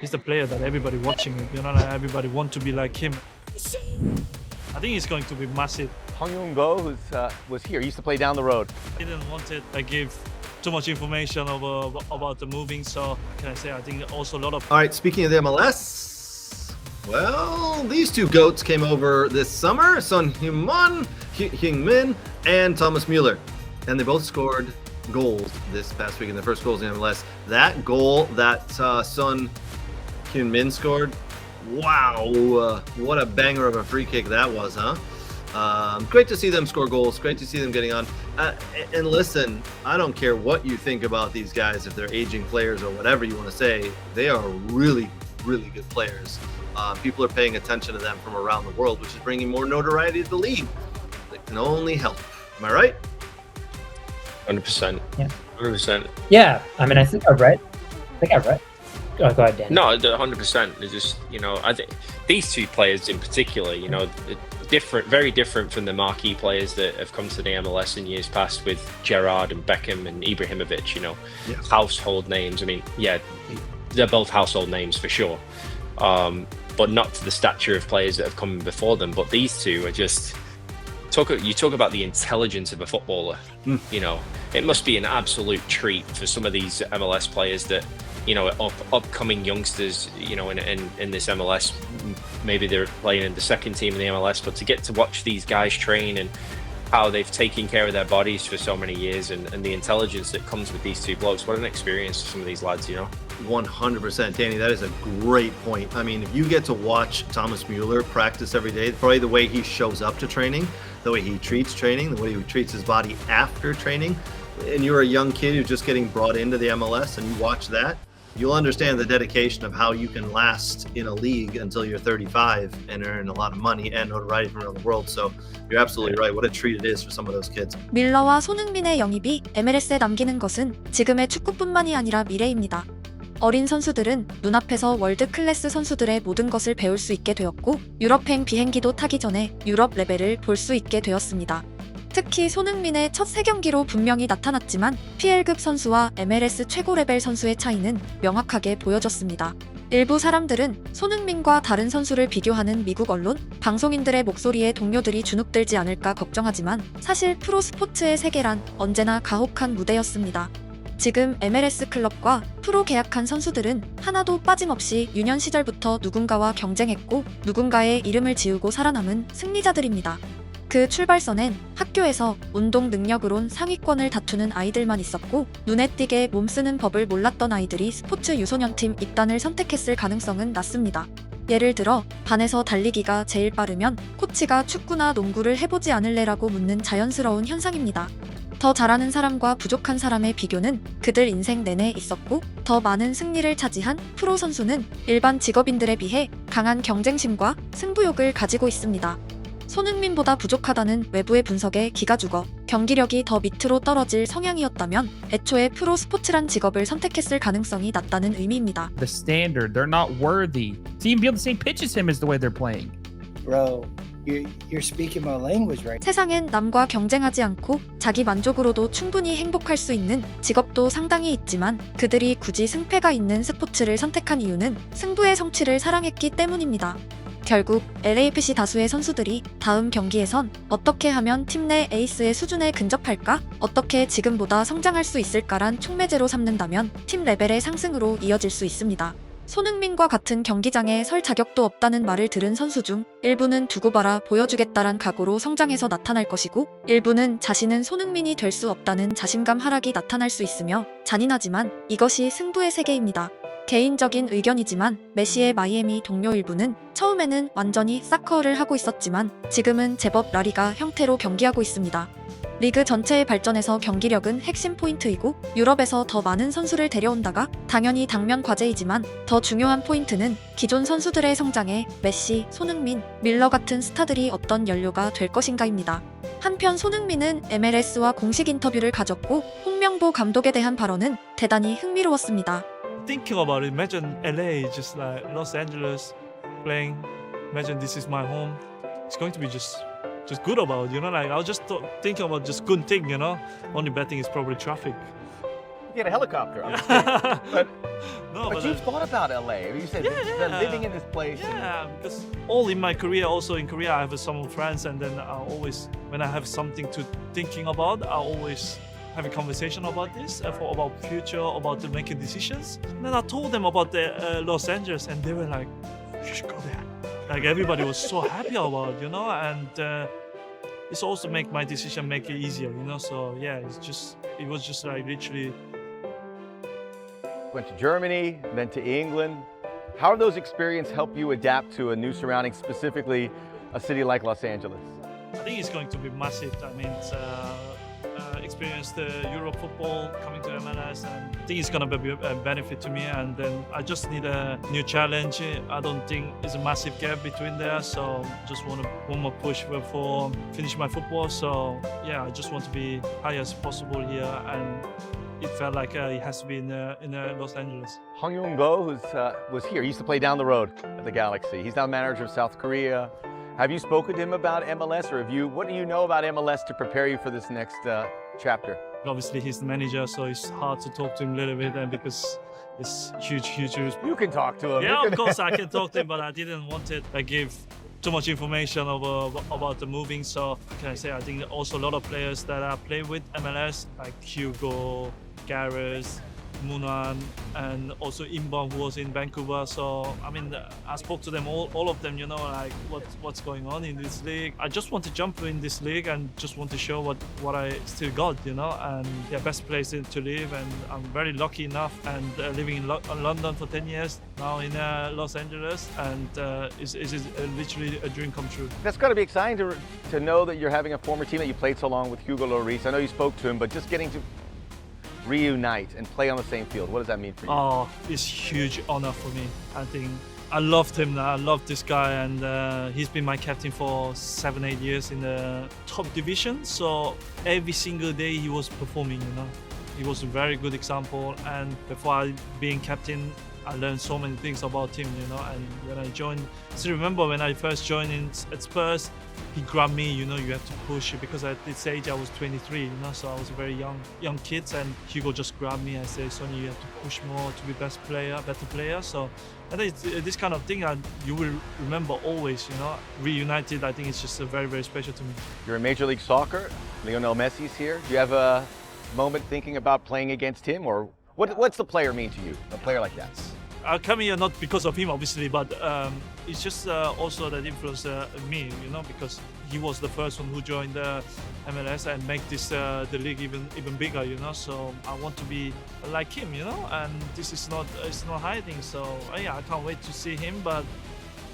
He's the player that everybody watching, you know, like everybody want to be like him. I think he's going to be massive. Hong Yoon Go, who's uh, was here, he used to play down the road. Didn't want it. I give too much information over about the moving. So can I say? I think also a lot of All right, speaking of the MLS, well, these two goats came over this summer Son Heung-man, Heung Min, and Thomas Mueller, and they both scored goals this past week in the first goals in the MLS. That goal that uh, Son Heung Min scored, wow, uh, what a banger of a free kick that was, huh? Um, great to see them score goals. Great to see them getting on. Uh, and listen, I don't care what you think about these guys, if they're aging players or whatever you want to say, they are really, really good players. Uh, people are paying attention to them from around the world, which is bringing more notoriety to the league. It can only help. Am I right? Hundred percent. Yeah. Hundred percent. Yeah, I mean, I think I read. I think I read. Oh, go ahead, Dan. No, hundred percent. It's just you know, I think these two players in particular, you know, different, very different from the marquee players that have come to the MLS in years past with Gerard and Beckham and Ibrahimovic. You know, Yeah. household names. I mean, yeah, they're both household names for sure, um, but not to the stature of players that have come before them. But these two are just talk. You talk about the intelligence of a footballer. Mm. You know, it must be an absolute treat for some of these MLS players that you know up, upcoming youngsters. You know, in, in in this MLS, maybe they're playing in the second team in the MLS, but to get to watch these guys train and how they've taken care of their bodies for so many years and, and the intelligence that comes with these two blokes. What an experience for some of these lads, you know. 100%. Danny, that is a great point. I mean, if you get to watch Thomas Mueller practice every day, probably the way he shows up to training, the way he treats training, the way he treats his body after training, and you're a young kid who's just getting brought into the MLS and you watch that, you'll understand the dedication of how you can last in a league until you're 35 and earn a lot of money and notoriety from around the world. So you're absolutely right. What a treat it is for some of those kids. 밀러와 손흥민의 영입이 MLS에 남기는 것은 지금의 축구뿐만이 아니라 미래입니다. 어린 선수들은 눈앞에서 월드 클래스 선수들의 모든 것을 배울 수 있게 되었고 유럽행 비행기도 타기 전에 유럽 레벨을 볼 수 있게 되었습니다. 특히 손흥민의 첫세 경기로 분명히 나타났지만 PL급 선수와 MLS 최고 레벨 선수의 차이는 명확하게 보여졌습니다. 일부 사람들은 손흥민과 다른 선수를 비교하는 미국 언론, 방송인들의 목소리에 동료들이 주눅들지 않을까 걱정하지만 사실 프로 스포츠의 세계란 언제나 가혹한 무대였습니다. 지금 MLS 클럽과 프로 계약한 선수들은 하나도 빠짐없이 유년 시절부터 누군가와 경쟁했고 누군가의 이름을 지우고 살아남은 승리자들입니다. 그 출발선엔 학교에서 운동 능력으론 상위권을 다투는 아이들만 있었고 눈에 띄게 몸쓰는 법을 몰랐던 아이들이 스포츠 유소년팀 입단을 선택했을 가능성은 낮습니다. 예를 들어 반에서 달리기가 제일 빠르면 코치가 축구나 농구를 해보지 않을래라고 묻는 자연스러운 현상입니다. 더 잘하는 사람과 부족한 사람의 비교는 그들 인생 내내 있었고 더 많은 승리를 차지한 프로 선수는 일반 직업인들에 비해 강한 경쟁심과 승부욕을 가지고 있습니다. 손흥민보다 부족하다는 외부의 분석에 기가 죽어 경기력이 더 밑으로 떨어질 성향이었다면 애초에 프로 스포츠란 직업을 선택했을 가능성이 낮다는 의미입니다. the standard. They're not worthy to even be on the same pitch as him as the way they're playing. bro, you're, you're speaking my language right 세상엔 남과 경쟁하지 않고 자기 만족으로도 충분히 행복할 수 있는 직업도 상당히 있지만 그들이 굳이 승패가 있는 스포츠를 선택한 이유는 승부의 성취를 사랑했기 때문입니다. 결국 LAFC 다수의 선수들이 다음 경기에선 어떻게 하면 팀 내 에이스의 수준에 근접할까? 어떻게 지금보다 성장할 수 있을까란 촉매제로 삼는다면 팀 레벨의 상승으로 이어질 수 있습니다. 손흥민과 같은 경기장에 설 자격도 없다는 말을 들은 선수 중 일부는 두고 봐라 보여주겠다란 각오로 성장해서 나타날 것이고 일부는 자신은 손흥민이 될 수 없다는 자신감 하락이 나타날 수 있으며 잔인하지만 이것이 승부의 세계입니다. 개인적인 의견이지만 메시의 마이애미 동료 일부는 처음에는 완전히 사커를 하고 있었지만 지금은 제법 라리가 형태로 경기하고 있습니다. 리그 전체의 발전에서 경기력은 핵심 포인트이고 유럽에서 더 많은 선수를 데려온다가 당연히 당면 과제이지만 더 중요한 포인트는 기존 선수들의 성장에 메시, 손흥민, 밀러 같은 스타들이 어떤 연료가 될 것인가입니다. 한편 손흥민은 MLS와 공식 인터뷰를 가졌고 홍명보 감독에 대한 발언은 대단히 흥미로웠습니다. Thinking about it. Imagine LA, just like Los Angeles, playing. Imagine this is my home. It's going to be just, just good about. You know, like I was just th- thinking about just good thing. You know, only bad thing is probably traffic. You get a helicopter. I'm just kidding. but no, but but, you've uh, thought about LA. You said Yeah, yeah. living in this place. and- Yeah, because all in my career, also in Korea, I have some friends, and then I always, when I have something to thinking about, I always have a conversation about this, uh, for about future, about the making decisions. And then I told them about the uh, Los Angeles, and they were like, "You should go there." Like everybody was so happy about, it, you know, and uh, it's also make my decision make it easier, you know. So yeah, it's just, it was just like literally Went to Germany, then to England. How do those experiences help you adapt to a new surrounding, specifically a city like Los Angeles? I think it's going to be massive. I mean, it's, uh, uh, experience the Euro football coming to MLS, and I think it's gonna be a benefit to me. And then I just need a new challenge. I don't think there's a massive gap between there, so just want to one more push before finish my football. So yeah, I just want to be high as possible here, and it felt like uh, it has to be in uh, in uh, Los Angeles. Hong Yoon Go, who's uh, was here, he used to play down the road at the Galaxy. He's now manager of South Korea. Have you spoken to him about MLS, or have you? What do you know about MLS to prepare you for this next uh, chapter? Obviously, he's the manager, so it's hard to talk to him a little bit, and because it's huge, huge, huge You can talk to him. Yeah, of course I can talk to him, but I didn't want to I give too much information about about the moving. So can I say I think also a lot of players that I play with MLS like Hugo, Gareth, Munan, and also Inbom who was in Vancouver. So I mean I spoke to them all, all of them. You know like what what's going on in this league. I just want to jump in this league and just want to show what what I still got. You know and yeah, best place to live. And I'm very lucky enough and uh, living in Lo- London for 10 years now in uh, Los Angeles, and uh, it's, uh, literally a dream come true. That's got to be exciting to, to know that you're having a former team that you played so long with, Hugo Lloris. I know you spoke to him, but just getting to reunite and play on the same field, what does that mean for you? Oh, it's huge honor for me. I think I loved him. I loved this guy, and uh, he's been my captain for seven, eight years in the top division. So every single day he was performing. You know, he was a very good example. And before I being captain, I learned so many things about him. You know, and when I joined, still remember when I first joined in at Spurs, he grabbed me. You know, you have to push because at this age I was 23. You know, so I was a very young young kid, and Hugo just grabbed me and said, "Sonny, you have to push more to be best player, better player." So. I think uh, this kind of thing, and you will remember always. You know, reunited. I think it's just uh, very, very special to me. You're in Major League Soccer. Lionel Messi's here. Do you have a moment thinking about playing against him, or what, what's the player mean to you? A player like that? I come here not because of him, obviously, but um, it's just uh, also that influenced uh, me, you know, because he was the first one who joined the MLS and make this uh, the league even even bigger, you know. So I want to be like him, you know, and this is not it's not hiding. So uh, yeah, I can't wait to see him. But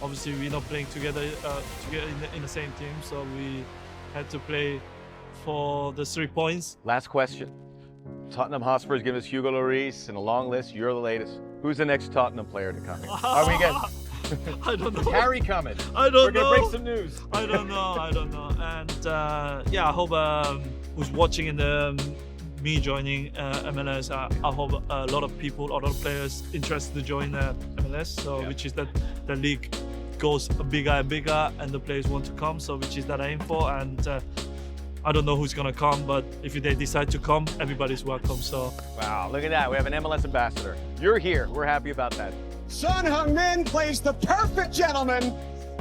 obviously, we're not playing together uh, together in the, in the same team, so we had to play for the three points. Last question. Tottenham Hotspur has given us Hugo Lloris and a long list. You're the latest. Who's the next Tottenham player to come here? Are we getting I don't know. Harry coming? I don't We're gonna know. break some news. I don't know. I don't know. And uh, yeah, I hope um, who's watching in the um, me joining uh, MLS. I, I hope a lot of people, a lot of players interested to join uh, MLS. So Yeah. which is that the league goes bigger and bigger, and the players want to come. So which is that I aim for. And uh, I don't know who's gonna come, but if they decide to come, everybody's welcome. So Wow, look at that. We have an MLS ambassador. You're here. We're happy about that. Son Heung-min plays the perfect gentleman,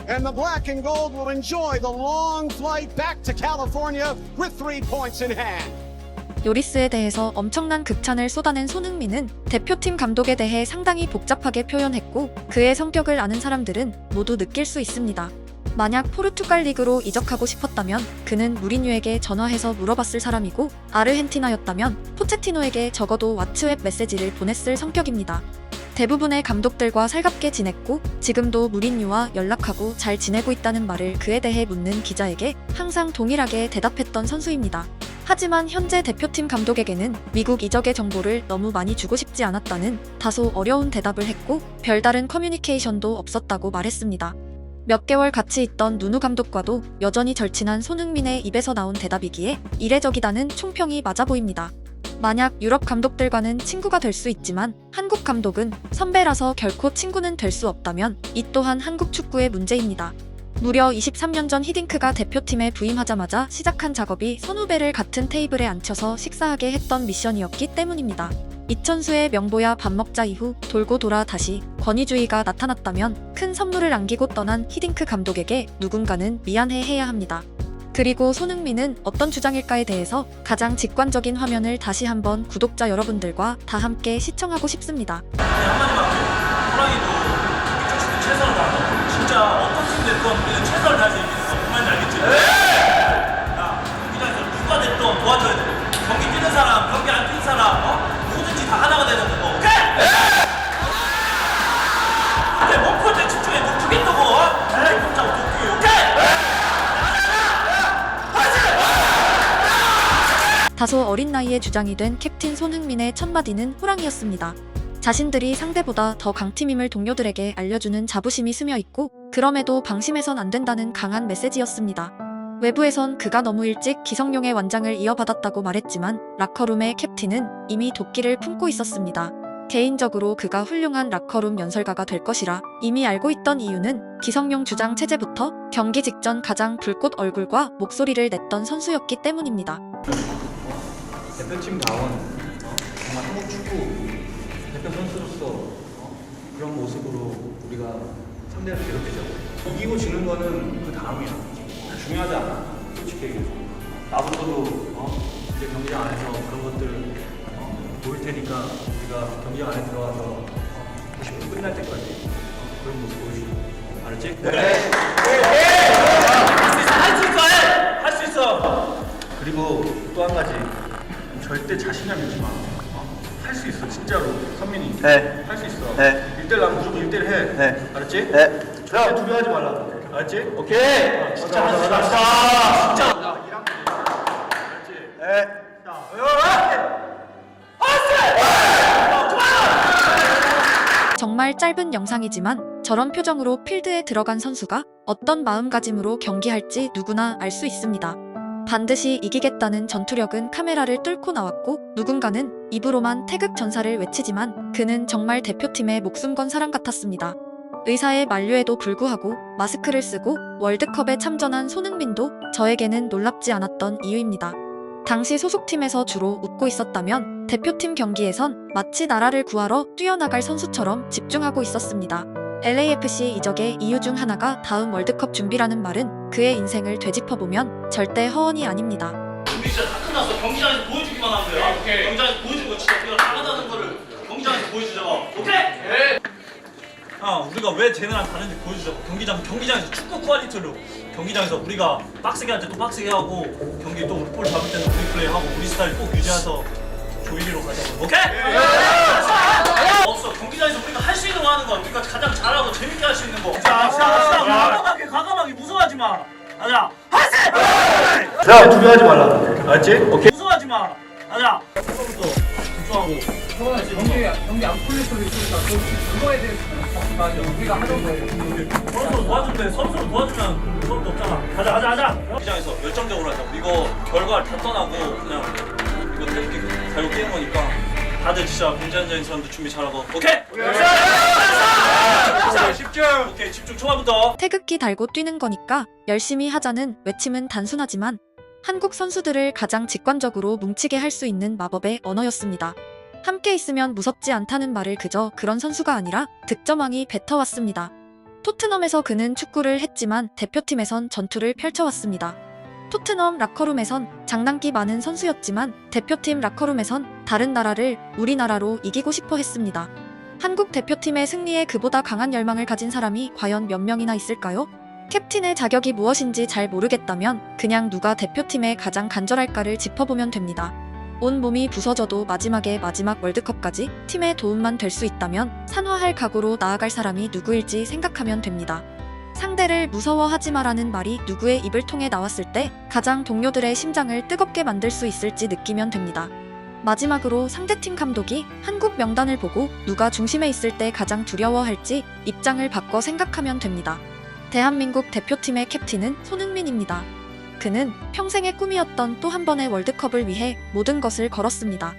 and the black and gold will enjoy the long flight back to California with three points in hand. 요리스에 대해서 엄청난 극찬을 쏟아낸 손흥민은 대표팀 감독에 대해 상당히 복잡하게 표현했고 그의 성격을 아는 사람들은 모두 느낄 수 있습니다. 만약 포르투갈 리그로 이적하고 싶었다면 그는 무리뉴에게 전화해서 물어봤을 사람이고 아르헨티나였다면 포체티노에게 적어도 왓츠웹 메시지를 보냈을 성격입니다. 대부분의 감독들과 살갑게 지냈고 지금도 무리뉴와 연락하고 잘 지내고 있다는 말을 그에 대해 묻는 기자에게 항상 동일하게 대답했던 선수입니다. 하지만 현재 대표팀 감독에게는 미국 이적의 정보를 너무 많이 주고 싶지 않았다는 다소 어려운 대답을 했고 별다른 커뮤니케이션도 없었다고 말했습니다. 몇 개월 같이 있던 누누 감독과도 여전히 절친한 손흥민의 입에서 나온 대답이기에 이례적이다는 총평이 맞아 보입니다. 만약 유럽 감독들과는 친구가 될 수 있지만 한국 감독은 선배라서 결코 친구는 될 수 없다면 이 또한 한국 축구의 문제입니다. 무려 23년 전 히딩크가 대표팀에 부임하자마자 시작한 작업이 선후배를 같은 테이블에 앉혀서 식사하게 했던 미션이었기 때문입니다. 이천수의 명보야 밥 먹자 이후 돌고 돌아 다시 권위주의가 나타났다면 큰 선물을 안기고 떠난 히딩크 감독에게 누군가는 미안해 해야 합니다. 그리고 손흥민은 어떤 주장일까에 대해서 가장 직관적인 화면을 다시 한번 구독자 여러분들과 다 함께 시청하고 싶습니다. 돼 경기 뛰는 사람 경기 안 뛰는 사람 다 하나가 되는 거고 오케이? 근데 때 집중해 너 죽겠다고 어? 에이 깜짝 도끼 오케이? 다소 어린 나이에 주장이 된 캡틴 손흥민의 첫 마디는 호랑이였습니다. 자신들이 상대보다 더 강팀임을 동료들에게 알려주는 자부심이 스며 있고 그럼에도 방심해선 안 된다는 강한 메시지였습니다. 외부에선 그가 너무 일찍 기성용의 완장을 이어받았다고 말했지만 라커룸의 캡틴은 이미 도끼를 품고 있었습니다. 개인적으로 그가 훌륭한 라커룸 연설가가 될 것이라 이미 알고 있던 이유는 기성용 주장 체제부터 경기 직전 가장 불꽃 얼굴과 목소리를 냈던 선수였기 때문입니다. 대표팀다운 어? 정말 한국 축구 대표 선수로서 어? 그런 모습으로 우리가 상대를 괴롭히자고 이기고 지는 거는 그 다음이야 중요하지 않아 솔직히 얘기해서 나부터도 어? 이제 경기장 안에서 그런 것들 어? 보일 테니까 우리가 경기장 안에 들어가서 어? 90분 끝날 때까지 어? 그런 모습 보여주고 알았지? 할수 있어 해! 할수 있어 그리고 또 한 가지 절대 자신감 잃지 마. 할 수 있어 진짜로 선민이. 네. 할 수 있어. 네. 1대1 나면 무조건 1대1 해. 네. 알았지? 네. 절대 두려워하지 말라. 알았지? 오케이. 진짜 하지 마. 진짜. 네. 정말 짧은 영상이지만 저런 표정으로 필드에 들어간 선수가 어떤 마음가짐으로 경기할지 누구나 알 수 있습니다. 반드시 이기겠다는 전투력은 카메라를 뚫고 나왔고 누군가는 입으로만 태극 전사를 외치지만 그는 정말 대표팀의 목숨 건 사람 같았습니다. 의사의 만류에도 불구하고 마스크를 쓰고 월드컵에 참전한 손흥민도 저에게는 놀랍지 않았던 이유입니다. 당시 소속팀에서 주로 웃고 있었다면 대표팀 경기에선 마치 나라를 구하러 뛰어나갈 선수처럼 집중하고 있었습니다. LAFC 이적의 이유 중 하나가 다음 월드컵 준비라는 말은 그의 인생을 되짚어보면 절대 허언이 아닙니다. 우리 진짜 다 끝났어. 경기장에서 보여주기만 하면 돼. 경기장에서 보여주는 거 진짜 우리가 잘하다는 거를 경기장에서 보여주자고. 오케이? 네. 아, 우리가 왜 쟤네랑 다른지 보여주자고. 경기장 경기장에서 축구 퀄리티로 경기장에서 우리가 빡세게 할 때 또 빡세게 하고 경기 또볼 잡을 때는 우리 플레이 하고 우리 스타일 꼭 유지해서 조이기로 가자고. 오케이? 알았어. 없어. 경기장에서 우리가 할 수 있는 거 하는 거야. 우리가 가장 잘하고 재밌게 할 수 있는 거. 자, 자, 자, 과감하게 과감하게 무서워하지 마. 가자. 하세! 야 두려워하지 말라. 알았지? 오케이. 무서워하지 마. 가자. 처음부터 집중하고. 경기 경기 안 풀릴 수도 있어. 그거에 대해서 우리가 하던 거. 서로 도와줄 때 서로 도와주면 서로 없잖아. 가자 가자 가자. 경기장에서 열정적으로 하자. 이거 결과를 다 떠나고 그냥 이거 태극기 달고 뛰는 거니까 다들 진짜 공전적인 사람들 준비 잘하고. 오케이. 자, 집중. 오케이 집중 초반부터. 태극기 달고 뛰는 거니까 열심히 하자는 외침은 단순하지만 한국 선수들을 가장 직관적으로 뭉치게 할 수 있는 마법의 언어였습니다. 함께 있으면 무섭지 않다는 말을 그저 그런 선수가 아니라 득점왕이 뱉어왔습니다. 토트넘에서 그는 축구를 했지만 대표팀에선 전투를 펼쳐왔습니다. 토트넘 라커룸에선 장난기 많은 선수였지만 대표팀 라커룸에선 다른 나라를 우리나라로 이기고 싶어 했습니다. 한국 대표팀의 승리에 그보다 강한 열망을 가진 사람이 과연 몇 명이나 있을까요? 캡틴의 자격이 무엇인지 잘 모르겠다면 그냥 누가 대표팀에 가장 간절할까를 짚어보면 됩니다. 온 몸이 부서져도 마지막에 마지막 월드컵까지 팀의 도움만 될 수 있다면 산화할 각오로 나아갈 사람이 누구일지 생각하면 됩니다. 상대를 무서워하지 마라는 말이 누구의 입을 통해 나왔을 때 가장 동료들의 심장을 뜨겁게 만들 수 있을지 느끼면 됩니다. 마지막으로 상대팀 감독이 한국 명단을 보고 누가 중심에 있을 때 가장 두려워할지 입장을 바꿔 생각하면 됩니다. 대한민국 대표팀의 캡틴은 손흥민입니다. 그는 평생의 꿈이었던 또 한 번의 월드컵을 위해 모든 것을 걸었습니다.